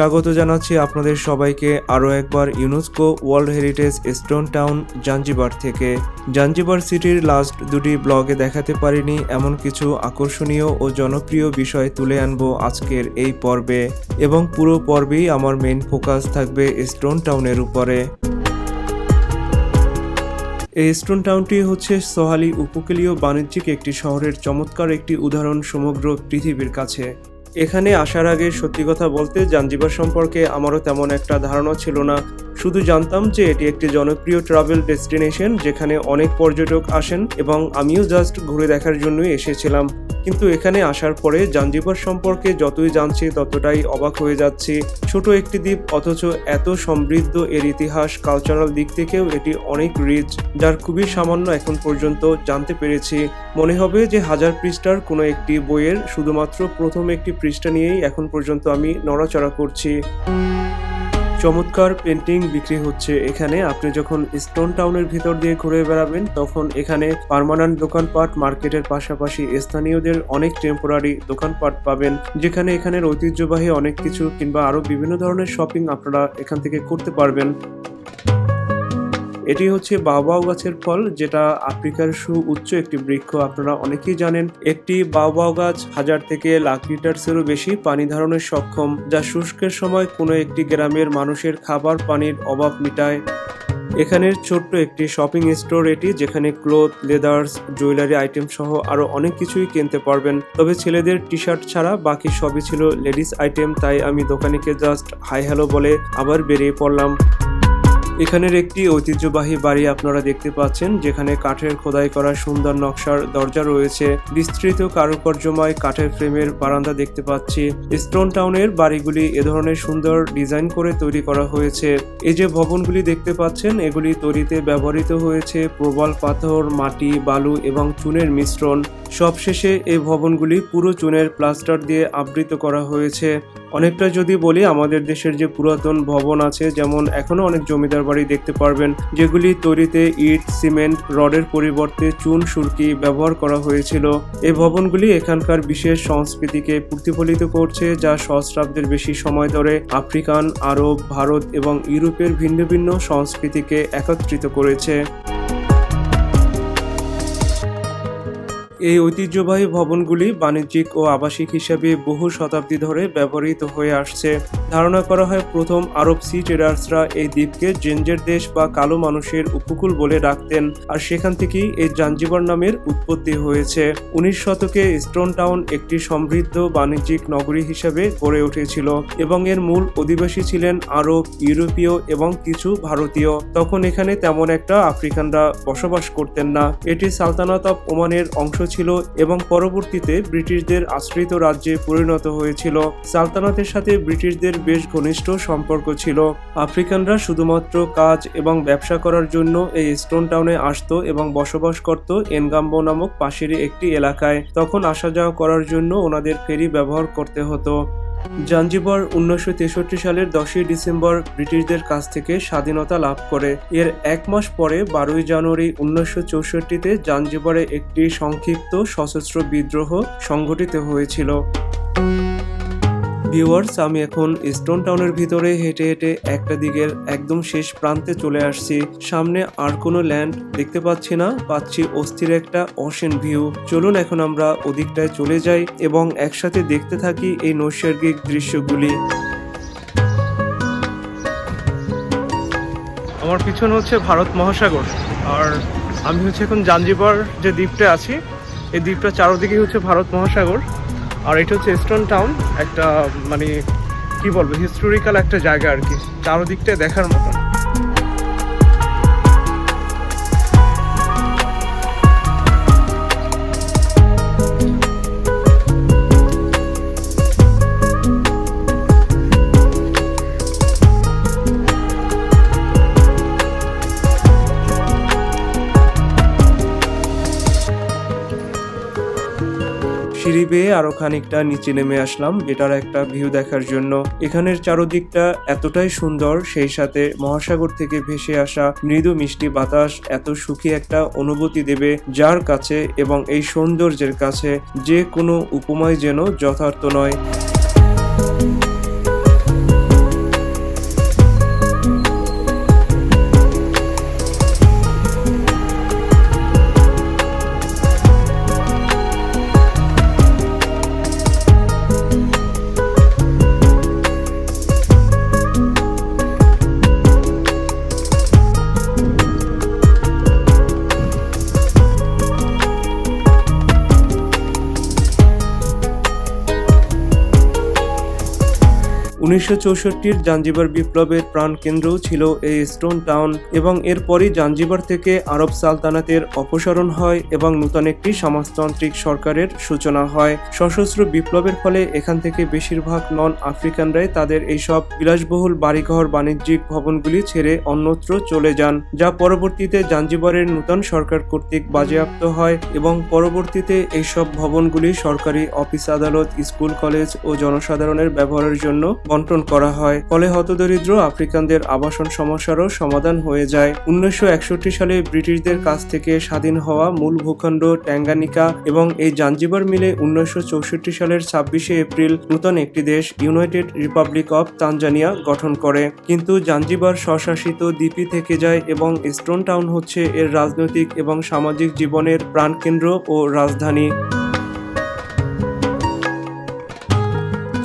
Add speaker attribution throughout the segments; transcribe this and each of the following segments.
Speaker 1: স্বাগত জানাচ্ছি আপনাদের সবাইকে আরও একবার UNESCO world heritage stone town Zanzibar থেকে। জাঞ্জিবার সিটির লাস্ট দুটি ব্লগে দেখাতে পারিনি, এমন কিছু আকর্ষণীয় ও জনপ্রিয় বিষয় তুলে আনব আজকের এই পর্বে। এবং পুরো পর্বেই আমার মেইন ফোকাস থাকবে স্টোন টাউনের উপরে। এই স্টোন টাউনটি হচ্ছে সোহালি উপকূলীয় বাণিজ্যিক একটি শহরের চমৎকার একটি উদাহরণ সমগ্র পৃথিবীর কাছে। এখানে আসার আগে সত্যি কথা বলতে জাঞ্জিবার সম্পর্কে আমারও তেমন একটা ধারণা ছিল না। শুধু জানতাম যে এটি একটি জনপ্রিয় ট্রাভেল ডেস্টিনেশন যেখানে অনেক পর্যটক আসেন এবং আমিও জাস্ট ঘুরে দেখার জন্যই এসেছিলাম। কিন্তু এখানে আসার পরে জাঞ্জিবার সম্পর্কে যতই জানছি ততটাই অবাক হয়ে যাচ্ছি। ছোট একটি দ্বীপ অথচ এত সমৃদ্ধ এর ইতিহাস কালচারাল দিক থেকেও এটি অনেক রিচ যার খুবই সামান্য এখন পর্যন্ত জানতে পেরেছি। মনে হবে যে হাজার পৃষ্ঠার কোনো একটি বইয়ের শুধুমাত্র প্রথম একটি পৃষ্ঠা নিয়েই এখন পর্যন্ত আমি নড়াচড়া করছি। চমৎকার পেন্টিং বিক্রি হচ্ছে এখানে। আপনি যখন স্টোন টাউনের ভিতর দিয়ে ঘুরে বেড়াবেন, তখন এখানে পার্মানেন্ট দোকানপাট মার্কেটের পাশাপাশি স্থানীয়দের অনেক টেম্পোরারি দোকানপাট পাবেন, যেখানে এখানের ঐতিহ্যবাহী অনেক কিছু কিংবা আরও বিভিন্ন ধরনের শপিং আপনারা এখান থেকে করতে পারবেন। এটি হচ্ছে বাওবাও গাছের ফল, যেটা আফ্রিকার সু উচ্চ একটি বৃক্ষ। আপনারা অনেকেই জানেন, একটি বাওবাও গাছ হাজার থেকে লাখ লিটারসেরও বেশি পানি ধারণের সক্ষম, যা শুষ্কের সময় কোনো একটি গ্রামের মানুষের খাবার পানির অভাব মিটায়। এখানের ছোট্ট একটি শপিং স্টোর এটি, যেখানে ক্লোথ, লেদার্স, জুয়েলারি আইটেম সহ আরও অনেক কিছুই কিনতে পারবেন। তবে ছেলেদের টি শার্ট ছাড়া বাকি সবই ছিল লেডিস আইটেম, তাই আমি দোকানিকে জাস্ট হাই হ্যালো বলে আবার বেরিয়ে পড়লাম। এখানের একটি ঐতিহ্যবাহী বাড়ি আপনারা দেখতে পাচ্ছেন, যেখানে কাঠের খোদাই করা সুন্দর নকশার দরজা রয়েছে। বিস্তৃত কারুকার্যময় কাঠের ফ্রেমের বারান্দা দেখতে পাচ্ছি। স্টোন টাউনের বাড়িগুলি এ ধরনের সুন্দর ডিজাইন করে তৈরি করা হয়েছে। এই যে ভবনগুলি দেখতে পাচ্ছেন, এগুলি তৈরিতে ব্যবহৃত হয়েছে প্রবল পাথর, মাটি, বালু এবং চুনের মিশ্রণ। সবশেষে এই ভবনগুলি পুরো চুনের প্লাস্টার দিয়ে আবৃত করা হয়েছে। অনেকটা যদি বলি, আমাদের দেশের যে পুরাতন ভবন আছে, যেমন এখনও অনেক জমিদার বাড়ি দেখতে পারবেন, যেগুলি তৈরিতে ইট, সিমেন্ট, রডের পরিবর্তে চুন, সুরকি ব্যবহার করা হয়েছিল। এই ভবনগুলি এখানকার বিশেষ সংস্কৃতিকে প্রতিফলিত করছে, যা সহস্রাব্দের বেশি সময় ধরে আফ্রিকান, আরব, ভারত এবং ইউরোপের ভিন্ন ভিন্ন সংস্কৃতিকে একত্রিত করেছে। এই ঐতিহ্যবাহী ভবনগুলি বাণিজ্যিক ও আবাসিক হিসাবে বহু শতাব্দী ধরে ব্যবহৃত হয়ে আসছে। ধারণা করা হয় প্রথম আরব সি ট্রেডার্সরা এই দ্বীপকে জেঞ্জের দেশ বা কালো মানুষের উপকূল বলে ডাকতেন আর সেখান থেকেই এই জাঞ্জিবার নামের উৎপত্তি হয়েছে। উনিশ শতকে স্টোন টাউন একটি সমৃদ্ধ বাণিজ্যিক নগরী হিসাবে গড়ে উঠেছিল এবং এর মূল অধিবাসী ছিলেন আরব, ইউরোপীয় এবং কিছু ভারতীয়। তখন এখানে তেমন একটা আফ্রিকানরা বসবাস করতেন না। এটি সালতানাত অফ ওমানের অংশ ছিল এবং পরবর্তীতে ব্রিটিশদের আশ্রিত রাজ্যে পরিণত হয়েছিল। সালতানাতের সাথে ব্রিটিশদের বেশ ঘনিষ্ঠ সম্পর্ক ছিল। আফ্রিকানরা শুধুমাত্র কাজ এবং ব্যবসা করার জন্য এই স্টোন টাউনে আসতো এবং বসবাস করত এনগাম্বো নামক পাশেরই একটি এলাকায়। তখন আসা যাওয়া করার জন্য ওনাদের ফেরি ব্যবহার করতে হতো। জাঞ্জিবার উনিশশো তেষট্টি সালের দশই ডিসেম্বর ব্রিটিশদের কাছ থেকে স্বাধীনতা লাভ করে। এর এক মাস পরে বারোই জানুয়ারি উনিশশো চৌষট্টিতে জাঞ্জিবারে একটি সংক্ষিপ্ত সশস্ত্র বিদ্রোহ সংঘটিত হয়েছিল। ভিউয়ার্স আমি এখন স্টোন টাউনের ভিতরে হেঁটে হেঁটে একটা দিকের একদম শেষ প্রান্তে চলে আসছি। সামনে আর কোনো ল্যান্ড দেখতে পাচ্ছি না, পাচ্ছি অস্থির একটা অসীন ভিউ চলুন এখন আমরা ওদিকটায় চলে যাই এবং একসাথে দেখতে থাকি এই নৈসর্গিক দৃশ্যগুলি। আমার পিছনে হচ্ছে ভারত মহাসাগর, আর আমি হচ্ছে এখন জাঞ্জিবার যে দ্বীপটা আছি, এই দ্বীপটা চারদিকে হচ্ছে ভারত মহাসাগর। আর এটা হচ্ছে স্টোন টাউন একটা মানে কি বলব হিস্টোরিক্যাল একটা জায়গা আর কি চারোদিকটা দেখার মতন। সিঁড়ি বেয়ে আরও খানিকটা নিচে নেমে আসলাম। যেটার একটা ভিউ দেখার জন্য। এখানের চারদিকটা এতটাই সুন্দর, সেই সাথে মহাসাগর থেকে ভেসে আসা মৃদু মিষ্টি বাতাস এত সুখী একটা অনুভূতি দেবে যার কাছে এবং এই সৌন্দর্যের কাছে যে কোনো উপমায় যেন যথার্থ নয়। উনিশশো জাঞ্জিবার বিপ্লবের প্রাণ প্রাণকেন্দ্রও ছিল এই স্টোন টাউন এবং এরপরই জাঞ্জিবার থেকে আরব সালতানাতের অপসারণ হয় এবং নূতন একটি সমাজতান্ত্রিক সরকারের সূচনা হয়। সশস্ত্র বিপ্লবের ফলে এখান থেকে বেশিরভাগ নন আফ্রিকানরাই তাদের এইসব বিলাসবহুল বাড়িঘর, বাণিজ্যিক ভবনগুলি ছেড়ে অন্যত্র চলে যান, যা পরবর্তীতে জাঞ্জিবারের নূতন সরকার কর্তৃক বাজেয়াপ্ত হয় এবং পরবর্তীতে এইসব ভবনগুলি সরকারি অফিস আদালত, স্কুল, কলেজ ও জনসাধারণের ব্যবহারের জন্য বন্টন করা হয়। ফলে হতদরিদ্র আফ্রিকানদের আবাসন সমস্যারও সমাধান হয়ে যায়। উনিশশো একষট্টি সালে ব্রিটিশদের কাছ থেকে স্বাধীন হওয়া মূল ভূখণ্ড ট্যাঙ্গানিকা এবং এই জাঞ্জিবার মিলে উনিশশো চৌষট্টি সালের ছাব্বিশে এপ্রিল নূতন একটি দেশ, ইউনাইটেড রিপাবলিক অফ তানজানিয়া, গঠন করে। কিন্তু জাঞ্জিবার স্বশাসিত দ্বীপই থেকে যায় এবং স্টোন টাউন হচ্ছে এর রাজনৈতিক এবং সামাজিক জীবনের প্রাণকেন্দ্র ও রাজধানী।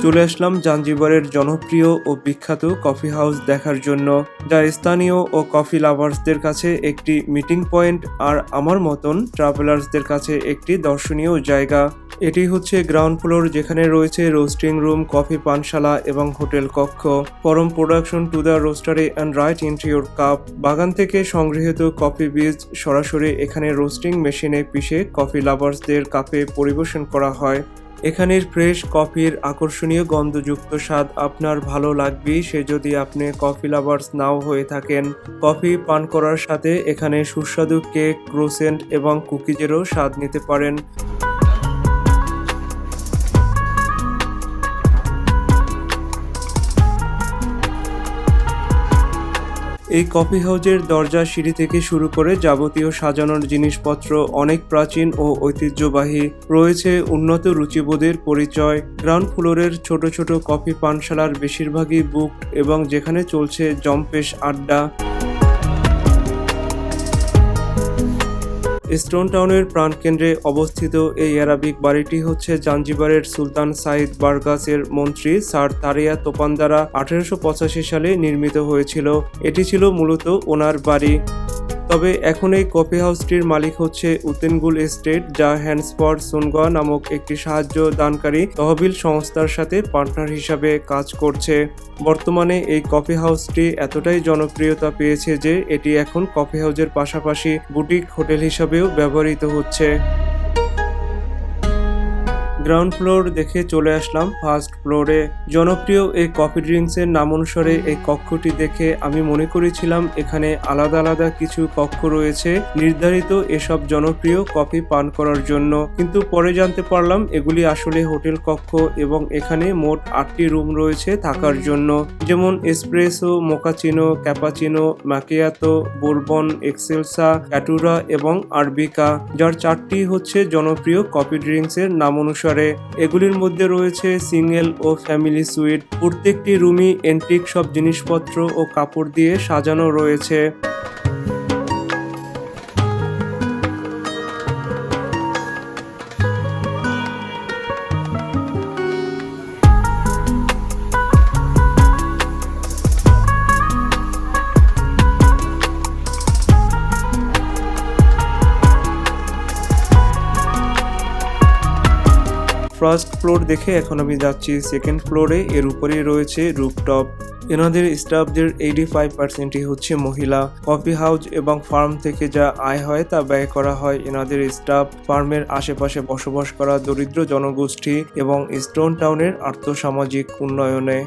Speaker 1: চলে আসলাম জাঞ্জিবারের জনপ্রিয় ও বিখ্যাত কফি হাউস দেখার জন্য যা স্থানীয় ও কফি লাভার্সদের কাছে একটি মিটিং পয়েন্ট আর আমার মতন ট্রাভেলার্সদের কাছে একটি দর্শনীয় জায়গা। এটি হচ্ছে গ্রাউন্ড ফ্লোর যেখানে রয়েছে রোস্টিং রুম, কফি পানশালা এবং হোটেল কক্ষ। পরম production to the রোস্টারে and right into your cup. বাগান থেকে সংগৃহীত কফি বীজ সরাসরি এখানে রোস্টিং মেশিনে পিষে কফি লাভার্সদের কাপে পরিবেশন করা হয়। এখানের ফ্রেশ কফির আকর্ষণীয় গন্ধযুক্ত স্বাদ আপনার ভালো লাগবেই সে যদি আপনি কফি লাভার্স নাও হয়ে থাকেন। কফি পান করার সাথে এখানে সুস্বাদু কেক ক্রোসেন্ট এবং কুকিজেরও স্বাদ নিতে পারেন। এই কফি হাউজের দরজা সিঁড়ি থেকে শুরু করে যাবতীয় সাজানোর জিনিসপত্র অনেক প্রাচীন ও ঐতিহ্যবাহী। রয়েছে উন্নত রুচিবোধের পরিচয়, গ্রাউন্ড ফ্লোরের ছোট ছোট কফি পানশালার বেশিরভাগই বুক এবং যেখানে চলছে জম্পেশ আড্ডা। স্টোন টাউনের প্রাণকেন্দ্রে অবস্থিত এই অ্যারাবিক বাড়িটি হচ্ছে জাঞ্জিবারের সুলতান সাইদ বার্গাসের মন্ত্রী স্যার তারিয়া তোপান দ্বারা আঠারোশো সালে নির্মিত হয়েছিল। এটি ছিল মূলত ওনার বাড়ি। তবে এখন এই কফি হাউসটির মালিক হচ্ছে উতেনগুল এস্টেট, যা হ্যান্ডস্পট সোনগা নামক একটি সাহায্য দানকারী তহবিল সংস্থার সাথে পার্টনার হিসাবে কাজ করছে। বর্তমানে এই কফি হাউসটি এতটাই জনপ্রিয়তা পেয়েছে যে এটি এখন কফি হাউসের পাশাপাশি বুটিক হোটেল হিসাবেও ব্যবহৃত হচ্ছে। গ্রাউন্ড ফ্লোর দেখে চলে আসলাম। ফার্স্ট ফ্লোরে জনপ্রিয় এই কফি ড্রিঙ্কসের নাম অনুসারে এই কক্ষটি দেখে আমি মনে করেছিলাম এখানে আলাদা আলাদা কিছু কক্ষ রয়েছে, নির্ধারিত এসব জনপ্রিয় কফি পান করার জন্য। কিন্তু পরে জানতে পারলাম এগুলি আসলে হোটেল কক্ষ এবং এখানে মোট আটটি রুম রয়েছে থাকার জন্য। যেমন espresso, mochaccino, cappuccino macchiato bourbon, excelsa, caturra এবং আরবিকা, যার চারটি হচ্ছে জনপ্রিয় কফি ড্রিঙ্কসের নাম অনুসারে। এগুলির মধ্যে রয়েছে সিঙ্গেল ও ফ্যামিলি সুইট। প্রত্যেকটি রুমই এন্টিক সব জিনিসপত্র ও কাপড় দিয়ে সাজানো রয়েছে। ফার্স্ট ফ্লোর দেখে এখন আমি যাচ্ছি সেকেন্ড ফ্লোরে এর উপরেই রয়েছে রুপটপ এনাদের স্টাফদের এইটি ফাইভ পার্সেন্টই হচ্ছে মহিলা। কফি হাউস এবং ফার্ম থেকে যা আয় হয় তা ব্যয় করা হয় এনাদের স্টাফ ফার্মের আশেপাশে বসবাস করা দরিদ্র জনগোষ্ঠী এবং স্টোন টাউনের আর্থসামাজিক উন্নয়নে।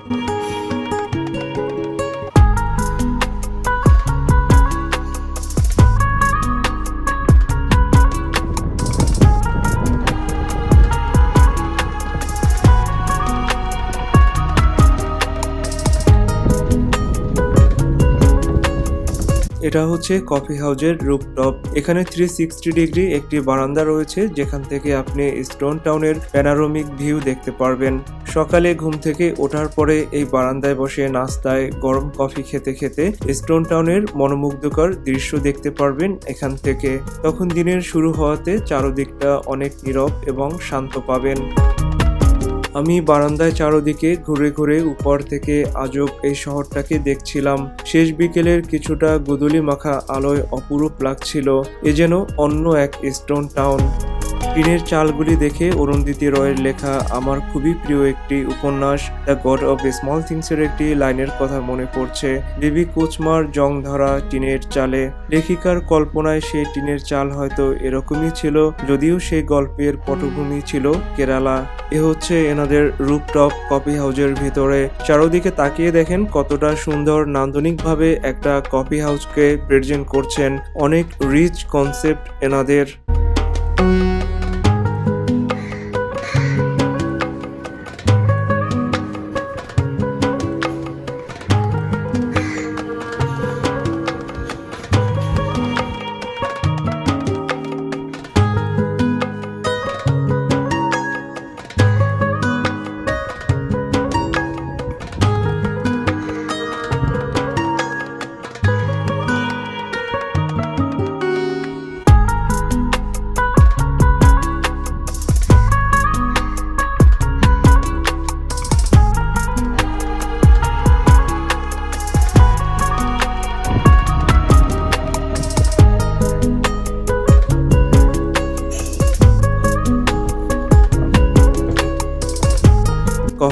Speaker 1: এটা হচ্ছে কফি হাউজের রুপটপ এখানে থ্রি সিক্সটি ডিগ্রি একটি বারান্দা রয়েছে, যেখান থেকে আপনি স্টোন টাউনের প্যানারোমিক ভিউ দেখতে পারবেন। সকালে ঘুম থেকে ওঠার পরে এই বারান্দায় বসে নাস্তায় গরম কফি খেতে খেতে স্টোন টাউনের মনোমুগ্ধকর দৃশ্য দেখতে পারবেন এখান থেকে। তখন দিনের শুরু হওয়াতে চারদিকটা অনেক নীরব এবং শান্ত পাবেন। আমি বারান্দায় চারদিকে ঘুরে ঘুরে উপর থেকে আজব এই শহরটাকে দেখছিলাম। শেষ বিকেলের কিছুটা গুদুলি মাখা আলোয় অপরূপ লাগছিল, এ যেন অন্য এক স্টোন টাউন টিনের চালগুলি দেখে অরুন্ধতী রয়ের লেখা আমার খুবই প্রিয় একটি উপন্যাস The God of Small Things এর একটি লাইনের কথা মনে পড়ছে। দেবী কোচমার জং ধরা টিনের চালে, লেখিকার কল্পনায় সেই টিনের চাল হয়তো এরকমই ছিল, যদিও সেই গল্পের পটভূমি ছিল কেরালা। এ হচ্ছে এনাদের রুপটপ কফি হাউজের ভিতরে। চারোদিকে তাকিয়ে দেখেন কতটা সুন্দর নান্দনিকভাবে একটা কফি হাউসকে প্রেজেন্ট করছেন। অনেক রিচ কনসেপ্ট এনাদের।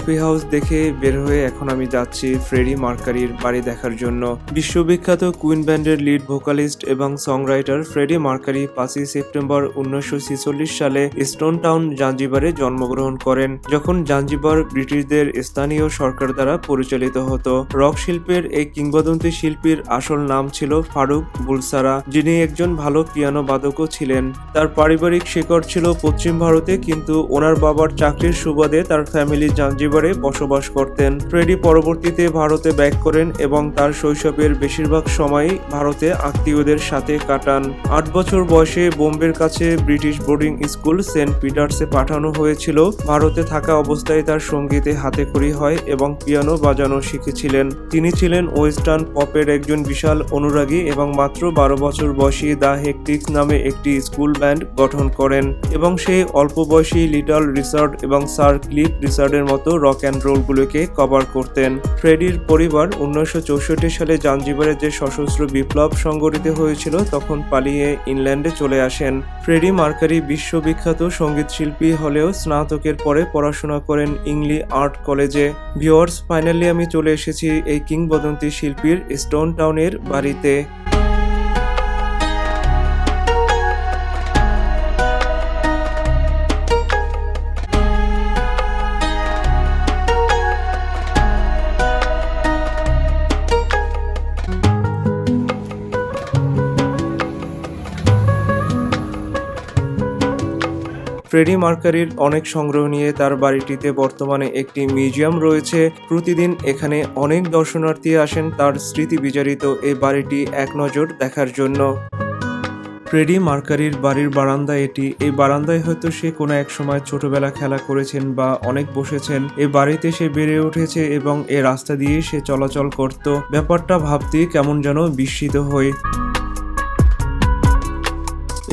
Speaker 1: কফি হাউস দেখে বের হয়ে এখন আমি যাচ্ছি ফ্রেডি মার্কারির বাড়ি দেখার জন্য। বিশ্ববিখ্যাত কুইন ব্যান্ডের লিড ভোকালিস্ট এবং সংরাইটার ফ্রেডি মার্কারি পাঁচই সেপ্টেম্বর উনিশশো সালে স্টোন টাউন, জাঞ্জিবারে জন্মগ্রহণ করেন, যখন জাঞ্জিবার ব্রিটিশদের স্থানীয় সরকার দ্বারা পরিচালিত হতো। রক শিল্পের এই কিংবদন্তি শিল্পীর আসল নাম ছিল ফারুক বুলসারা, যিনি একজন ভালো পিয়ানো বাদকও ছিলেন। তার পারিবারিক শিকড় ছিল পশ্চিম ভারতে, কিন্তু ওনার বাবার চাকরির সুবাদে তার ফ্যামিলি জাঞ্জিবারে বসবাস করতেন। ফ্রেডি পরবর্তীতে ভারতে ব্যাক করেন এবং তার শৈশবের বেশিরভাগ সময়ই ভারতে আত্মীয়দের সাথে কাটান। আট বছর বয়সে বোম্বের কাছে ব্রিটিশ বোর্ডিং স্কুল সেন্ট পিটার্সে পাঠানো হয়েছিল। ভারতে থাকা অবস্থায় তার সঙ্গীতে হাতেখড়ি হয় এবং পিয়ানো বাজানো শিখেছিলেন। তিনি ছিলেন ওয়েস্টার্ন পপের একজন বিশাল অনুরাগী এবং মাত্র বারো বছর বয়সী দ্য হেকটিক্স নামে একটি স্কুল ব্যান্ড গঠন করেন এবং সেই অল্প বয়সী লিটল রিসার্ড এবং স্যার ক্লিপ রিসার্ডের মতো রক অ্যান্ড রোলগুলোকে কভার করতেন। ফ্রেডির পরিবার উনিশশো চৌষট্টি সালে জাঞ্জিবারে যে সশস্ত্র বিপ্লব সংগঠিত হয়েছিল, তখন পালিয়ে ইংল্যান্ডে চলে আসেন। ফ্রেডি মার্কারি বিশ্ববিখ্যাত সংগীত শিল্পী হলেও স্নাতকের পরে পড়াশোনা করেন ইংলি আর্ট কলেজে। ভিওয়ার্স ফাইনালি আমি চলে এসেছি এই কিংবদন্তি শিল্পীর স্টোন টাউনের বাড়িতে। ফ্রেডি মার্কারির অনেক সংগ্রহ নিয়ে তার বাড়িটিতে বর্তমানে একটি মিউজিয়াম রয়েছে। প্রতিদিন এখানে অনেক দর্শনার্থী আসেন তার স্মৃতি বিজড়িত এই বাড়িটি এক নজর দেখার জন্য। ফ্রেডি মার্কারির বাড়ির বারান্দা এটি। এই বারান্দায় হয়তো সে কোনো এক সময় ছোটবেলা খেলা করেছেন বা অনেক বসেছেন। এই বাড়িতে সে বেড়ে উঠেছে এবং এ রাস্তা দিয়ে সে চলাচল করত। ব্যাপারটা ভাবতে কেমন যেন বিস্মিত হই।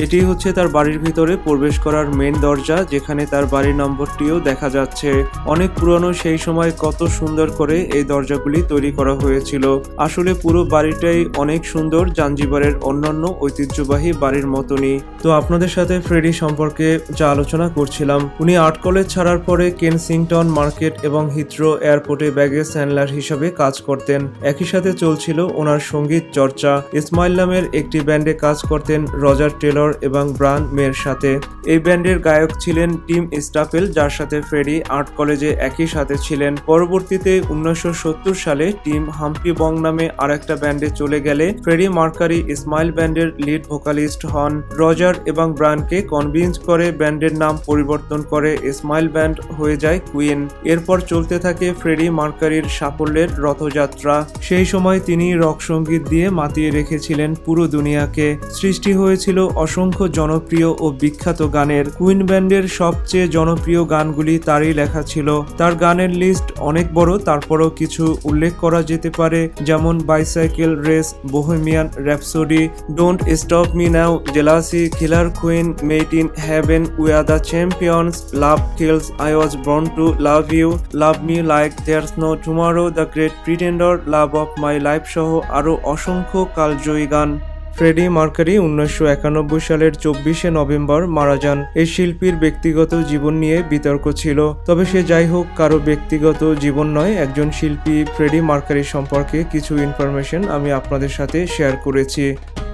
Speaker 1: এটি হচ্ছে তার বাড়ির ভিতরে প্রবেশ করার মেন দরজা, যেখানে তার বাড়ির নম্বরটিও দেখা যাচ্ছে। অনেক পুরনো সেই সময় কত সুন্দর করে এই দরজাগুলি তৈরি করা হয়েছিল। আসলে পুরো বাড়িটাই অনেক সুন্দর, জাঞ্জিবারের অন্যান্য ঐতিহ্যবাহী বাড়ির মতনই। তো আপনাদের সাথে ফ্রেডি সম্পর্কে যা আলোচনা করছিলাম, উনি আর্ট কলেজ ছাড়ার পরে কেনসিংটন মার্কেট এবং হিথ্রো এয়ারপোর্টে ব্যাগেজ হ্যান্ডলার হিসাবে কাজ করতেন। একই সাথে চলছিল ওনার সংগীত চর্চা। ইসমাইল নামের একটি ব্যান্ডে কাজ করতেন রজার টেলর এবং ব্রান মেয়ের সাথে। এই ব্যান্ডের গায়ক ছিলেন টিম স্টাফেল, যার সাথে ফ্রেডি আর্ট কলেজে একই সাথে ছিলেন। পরবর্তীতে উনিশশো সালে টিম হাম্পি বং নামে আরেকটা ব্যান্ডে চলে গেলে ফ্রেডি মার্কারি ইসমাইল ব্যান্ডের লিড ভোকালিস্ট হন। রজার এবং ব্রানকে কনভিন্স করে ব্যান্ডের নাম পরিবর্তন করে ইসমাইল ব্যান্ড হয়ে যায় কুইন। এরপর চলতে থাকে ফ্রেডি মার্কারির সাফল্যের রথযাত্রা। সেই সময় তিনি রক সংগীত দিয়ে মাতিয়ে রেখেছিলেন পুরো দুনিয়াকে। সৃষ্টি হয়েছিল অসংখ্য জনপ্রিয় ও বিখ্যাত গানের কুইন ব্যান্ডের সবচেয়ে জনপ্রিয় গানগুলি তারই লেখা ছিল। তার গানের লিস্ট অনেক বড়, তারপরও কিছু উল্লেখ করা যেতে পারে, যেমন bicycle race, Bohemian Rhapsody, don't stop me now, jealousy, killer queen made in heaven we are the champions, love kills, I was born to love you, love me like there's no tomorrow, the great pretender, love of my life সহ আরও অসংখ্য কালজয়ী গান। Freddie mercury উনিশশো একানব্বই সালের চব্বিশে November মারা যান। এই শিল্পীর ব্যক্তিগত জীবন নিয়ে বিতর্ক ছিল, তবে সে যাই হোক, কারও ব্যক্তিগত জীবন নয়, একজন শিল্পী ফ্রেডি মার্কারি সম্পর্কে কিছু ইনফরমেশন আমি আপনাদের সাথে শেয়ার করেছি।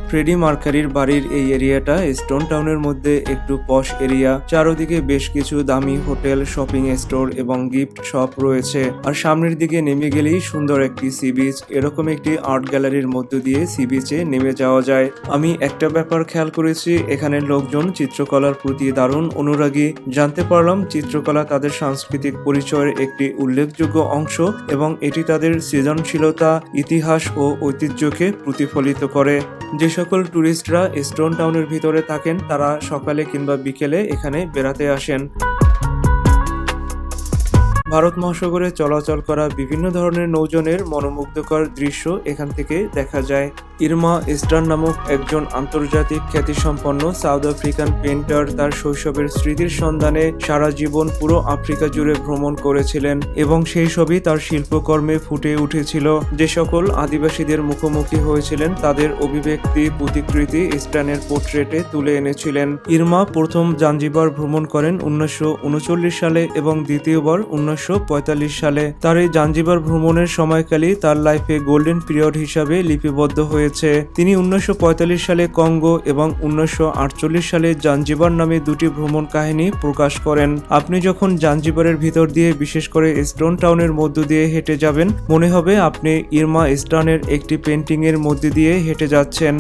Speaker 1: ফ্রেডি মার্কারির বাড়ির এই এরিয়াটা স্টোন টাউনের মধ্যে একটু পশ এরিয়া। চারোদিকে বেশ কিছু দামি হোটেল, শপিং স্টোর এবং গিফট শপ রয়েছে। আর সামনের দিকে নেমে গেলেই সুন্দর একটি সি বিচ। এরকম একটি আর্ট গ্যালারির মধ্য দিয়ে সি বিচে নেমে যাওয়া যায়। আমি একটা ব্যাপার খেয়াল করেছি এখানের লোকজন চিত্রকলার প্রতি দারুণ অনুরাগী। জানতে পারলাম চিত্রকলা তাদের সাংস্কৃতিক পরিচয়ের একটি উল্লেখযোগ্য অংশ এবং এটি তাদের সৃজনশীলতা, ইতিহাস ও ঐতিহ্যকে প্রতিফলিত করে। যে সকল ট্যুরিস্টরা স্টোন টাউনের ভিতরে থাকেন তারা সকালে কিংবা বিকেলে এখানে বেড়াতে আসেন। ভারত মহাসাগরে চলাচল করা বিভিন্ন ধরনের নৌজনের মনোমুগ্ধকর দৃশ্য এখান থেকে দেখা যায়। ইরমা ইস্টার্ন নামক একজন আন্তর্জাতিক খ্যাতিসম্পন্ন সাউথ আফ্রিকান পেন্টার তার শৈশবের স্মৃতির সন্ধানে সারা জীবন পুরো আফ্রিকা জুড়ে ভ্রমণ করেছিলেন এবং সেই সবই তার শিল্পকর্মে ফুটে উঠেছিল। যে সকল আদিবাসীদের মুখোমুখি হয়েছিলেন, তাদের অভিব্যক্তি, প্রতিকৃতি ইস্টার্নের পোর্ট্রেটে তুলে এনেছিলেন। ইরমা প্রথম জাঞ্জিবার ভ্রমণ করেন উনিশশো উনচল্লিশ সালে এবং দ্বিতীয়বার উনিশশো সালে তার এই জাঞ্জিবার ভ্রমণের সময়কালই তার লাইফে গোল্ডেন পিরিয়ড হিসাবে লিপিবদ্ধ হয়েছে। তিনি উনিশশো পঁয়তাল্লিশ সালে কঙ্গো এবং উনিশশো আটচল্লিশ সালে জাঞ্জিবার নামে দুটি ভ্রমণ কাহিনী প্রকাশ করেন। আপনি যখন জাঞ্জিবারের ভিতর দিয়ে বিশেষ করে স্টোন টাউনের মধ্য দিয়ে হেঁটে যাবেন, মনে হবে আপনি ইরমা স্টানের একটি পেন্টিং এর মধ্যে দিয়ে হেঁটে যাচ্ছেন।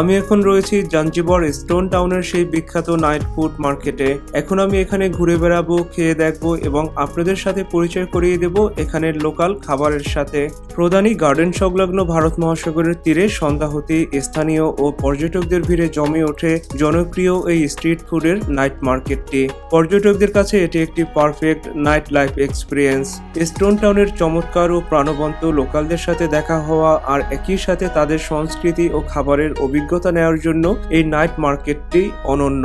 Speaker 1: আমি এখন রয়েছি জাঞ্জিবর স্টোন টাউনের সেই বিখ্যাত নাইট ফুড মার্কেটে। এখন আমি এখানে ঘুরে বেড়াবো, খেয়ে দেখব এবং আপনাদের সাথে পরিচয় করিয়ে দেব এখানের লোকাল খাবারের সাথে। প্রধানী গার্ডেন সংলগ্ন ভারত মহাসাগরের তীরে সন্ধ্যা হতেই স্থানীয় ও পর্যটকদের ভিড়ে জমে ওঠে জনপ্রিয় এই স্ট্রিট ফুডের নাইট মার্কেটটি। পর্যটকদের কাছে এটি একটি perfect night life experience. Stone টাউনের চমৎকার ও প্রাণবন্ত লোকালদের সাথে দেখা হওয়া আর একই সাথে তাদের সংস্কৃতি ও খাবারের অভিজ্ঞতা নেওয়ার জন্য এই নাইট মার্কেটটি অনন্য।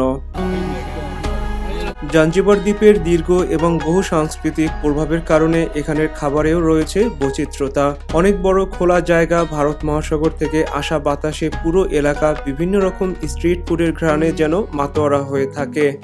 Speaker 1: জাঞ্জিবার দ্বীপের দীর্ঘ এবং বহু সাংস্কৃতিক প্রভাবের কারণে এখানের খাবারেও রয়েছে বৈচিত্র্যতা। অনেক বড় খোলা জায়গা ভারত মহাসাগর থেকে আসা বাতাসে পুরো এলাকা বিভিন্ন রকম স্ট্রিট ফুডের ঘ্রাণে যেন মাতোয়ারা হয়ে থাকে।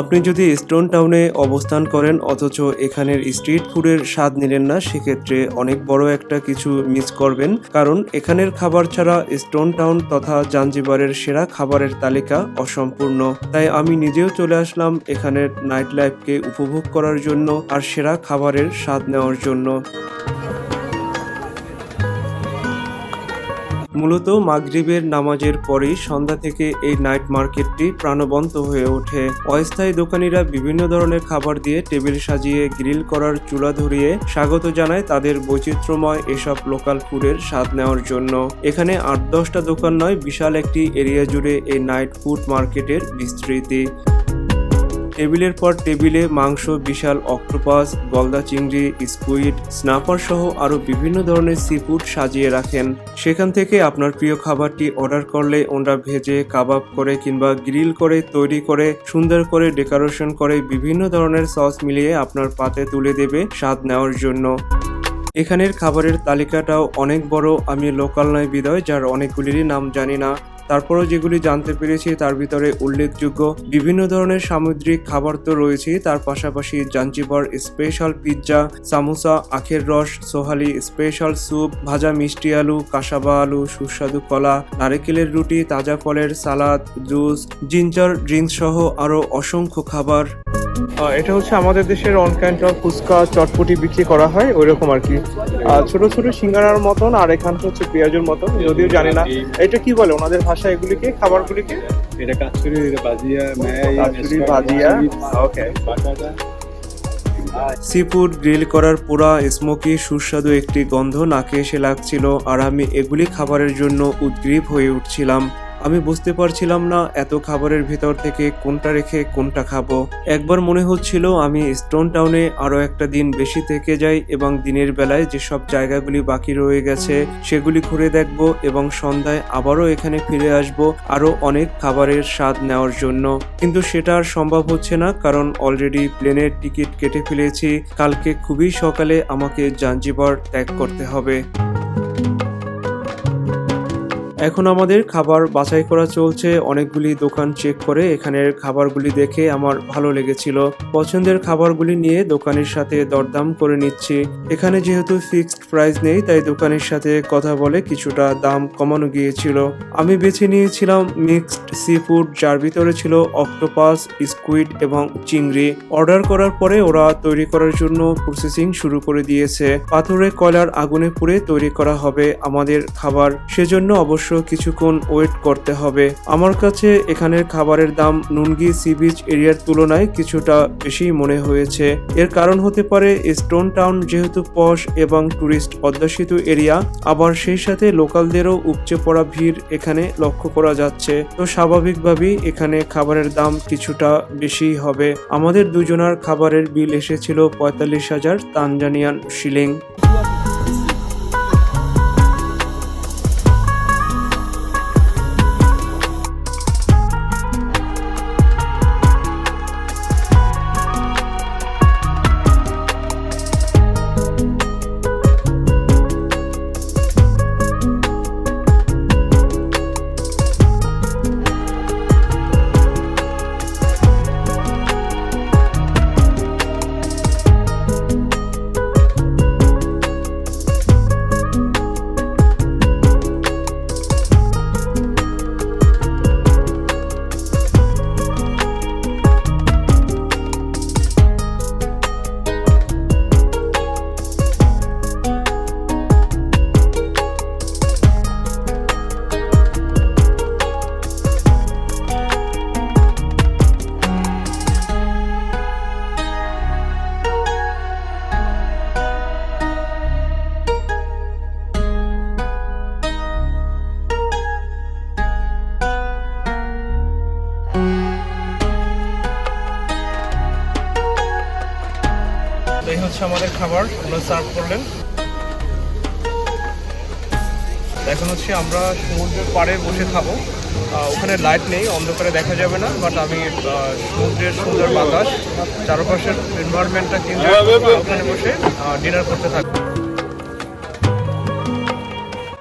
Speaker 1: আপনি যদি স্টোন টাউনে অবস্থান করেন, অথচ এখানের স্ট্রিট ফুডের স্বাদ নিলেন না, সেক্ষেত্রে অনেক বড় একটা কিছু মিস করবেন। কারণ এখানের খাবার ছাড়া স্টোন টাউন তথা জাঞ্জিবারের সেরা খাবারের তালিকা অসম্পূর্ণ। তাই আমি নিজেও চলে আসলাম এখানের নাইট লাইফকে উপভোগ করার জন্য আর সেরা খাবারের স্বাদ নেওয়ার জন্য। মূলত মাগরিবের নামাজের পরেই সন্ধ্যা থেকে এই নাইট মার্কেটটি প্রাণবন্ত হয়ে ওঠে। অস্থায়ী দোকানিরা বিভিন্ন ধরনের খাবার দিয়ে টেবিল সাজিয়ে গ্রিল করার চুলা ধরিয়ে স্বাগত জানায় তাদের বৈচিত্র্যময় এসব লোকাল ফুডের স্বাদ নেওয়ার জন্য। এখানে আট দশটা দোকান নয়, বিশাল একটি এরিয়া জুড়ে এই নাইট ফুড মার্কেটের বিস্তৃতি। টেবিলের পর টেবিলে মাংস, বিশাল অক্টোপাস, গলদা চিংড়ি, স্কুইড, স্নাপার সহ আরও বিভিন্ন ধরনের সি ফুড সাজিয়ে রাখেন। সেখান থেকে আপনার প্রিয় খাবারটি অর্ডার করলে ওনারা ভেজে, কাবাব করে কিংবা গ্রিল করে, তৈরি করে, সুন্দর করে ডেকোরেশন করে বিভিন্ন ধরনের সস মিলিয়ে আপনার পাতে তুলে দেবে স্বাদ নেওয়ার জন্য। এখানের খাবারের তালিকাটাও অনেক বড়, আমি লোকাল নয় বিদয় যার অনেকগুলিরই নাম জানি না। তারপরও যেগুলি জানতে পেরেছি তার ভিতরে উল্লেখযোগ্য বিভিন্ন ধরনের সামুদ্রিক খাবার তো রয়েছে তার পাশাপাশি জাঞ্জিবার স্পেশাল পিৎজা, সামোসা, আখের রস, সোহালি স্পেশাল স্যুপ, ভাজা মিষ্টি আলু, কাসাবা আলু, সুস্বাদু কলা, নারিকেলের রুটি, তাজা ফলের সালাদ, জুস, জিঞ্জার ড্রিঙ্কস সহ আরও অসংখ্য খাবার। এটা হচ্ছে আমাদের দেশের one kind of phuchka chotpoti বিক্রি করা হয় ওই রকম আর কি। ছোট ছোট সিঙ্গারার মতন আর এখানটা হচ্ছে পেঁয়াজের মতন, যদিও জানি না। এটা কি বলে? ওনাদের ভাষায় এগুলিকে খাবারগুলিকে?
Speaker 2: এটা কাচুরি এটা
Speaker 1: kachori, bhajiya, okay. Seafood grill করার পুরা স্মোকি সুস্বাদু একটি গন্ধ নাকে এসে লাগছিল আর আমি এগুলি খাবারের জন্য উদ্গ্রীব হয়ে উঠছিলাম। আমি বুঝতে পারছিলাম না এত খাবারের ভেতর থেকে কোনটা রেখে কোনটা খাব। একবার মনে হচ্ছিল আমি স্টোন টাউনে আরও একটা দিন বেশি থেকে যাই এবং দিনের বেলায় যেসব জায়গাগুলি বাকি রয়ে গেছে সেগুলি ঘুরে দেখব এবং সন্ধ্যায় আবারও এখানে ফিরে আসব আরও অনেক খাবারের স্বাদ নেওয়ার জন্য। কিন্তু সেটা আর সম্ভব হচ্ছে না কারণ অলরেডি প্লেনের টিকিট কেটে ফেলেছি। কালকে খুবই সকালে আমাকে জাঞ্জিবার ত্যাগ করতে হবে। এখন আমাদের খাবার বাছাই করা চলছে। অনেকগুলি দোকান চেক করে এখানের খাবারগুলি দেখে আমার ভালো লেগেছিল। পছন্দের খাবারগুলি নিয়ে দোকানের সাথে দরদাম করে নিচ্ছি। এখানে যেহেতু ফিক্সড প্রাইস নেই, তাই দোকানের সাথে কথা বলে কিছুটা দাম কমানো গিয়েছিল। আমি বেছে নিয়েছিলাম মিক্সড সি ফুড যার ভিতরে ছিল অক্টোপাস স্কুইড এবং চিংড়ি। অর্ডার করার পরে ওরা তৈরি করার জন্য প্রসেসিং শুরু করে দিয়েছে। পাথরে কয়লার আগুনে পুড়ে তৈরি করা হবে আমাদের খাবার। সেজন্য অবশ্য কিছুক্ষণ ওয়েট করতে হবে। আমার কাছে এখানের খাবারের দাম নুনগি সি বিচ এরিয়ার তুলনায় কিছুটা বেশি মনে হয়েছে। এর কারণ হতে পারে স্টোন টাউন যেহেতু পশ এবং টুরিস্ট অধ্যুষিত এরিয়া আবার সেই সাথে লোকালদেরও উপচে পড়া ভিড় এখানে লক্ষ্য করা যাচ্ছে। তো স্বাভাবিকভাবেই এখানে খাবারের দাম কিছুটা বেশি হবে। আমাদের দুজনার খাবারের বিল এসেছিল পঁয়তাল্লিশ হাজার তানজানিয়ান শিলিং ওখানে লাইট নেই অন্ধকারে দেখা যাবে না বাট আমি সমুদ্রের সুন্দর বাতাস চারপাশের এনভায়রনমেন্টটা কিন্তু করব ওখানে বসে ডিনার করতে থাকব।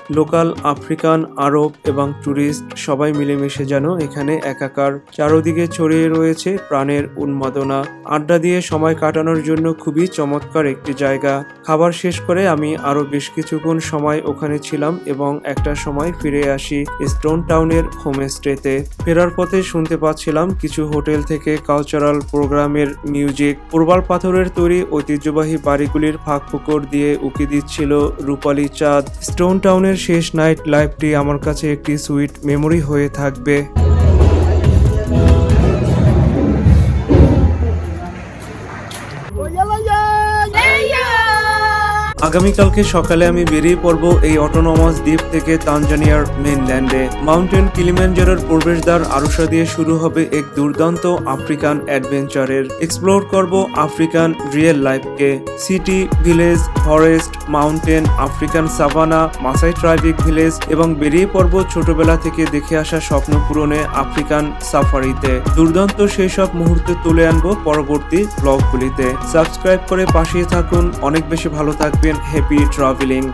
Speaker 1: লোকাল, আফ্রিকান, আরব এবং ট্যুরিস্ট সবাই মিলেমিশে যেন এখানে একাকার। চারদিকে ছড়িয়ে রয়েছে প্রাণের উন্মাদনা। আড্ডা দিয়ে সময় কাটানোর জন্য খুবই চমৎকার একটি জায়গা। খাবার শেষ করে আমি আরও বেশ কিছুক্ষণ সময় ওখানে ছিলাম এবং একটা সময় ফিরে আসি স্টোন টাউনের হোমস্টেতে। ফেরার পথে শুনতে পাচ্ছিলাম কিছু হোটেল থেকে কালচারাল প্রোগ্রামের মিউজিক। প্রবাল পাথরের তৈরি ঐতিহ্যবাহী বাড়িগুলির ফাঁক ফুকর দিয়ে উকি দিচ্ছিল রূপালী চাঁদ। স্টোন টাউনের শেষ নাইট লাইফটি আমার কাছে একটি সুইট মেমোরি হয়ে থাকবে। আগামীকালকে সকালে আমি বেরিয়ে পড়ব এই অটোনমাস দ্বীপ থেকে তানজানিয়ার মেইনল্যান্ডে মাউন্টেন কিলিম্যানজারোর প্রবেশদ্বার আরুষা দিয়ে শুরু হবে এক দুর্দান্ত আফ্রিকান অ্যাডভেঞ্চারের এক্সপ্লোর করব African real লাইফকে city village forest mountain African savanna Maasai ট্রাইবিক village এবং বেরিয়ে পড়ব ছোটবেলা থেকে দেখে আসা স্বপ্ন পূরণে আফ্রিকান সাফারিতে দুর্দান্ত সেই সব মুহূর্তে তুলে আনব পরবর্তী ব্লগগুলিতে সাবস্ক্রাইব করে পাশে থাকুন। অনেক বেশি ভালো happy traveling.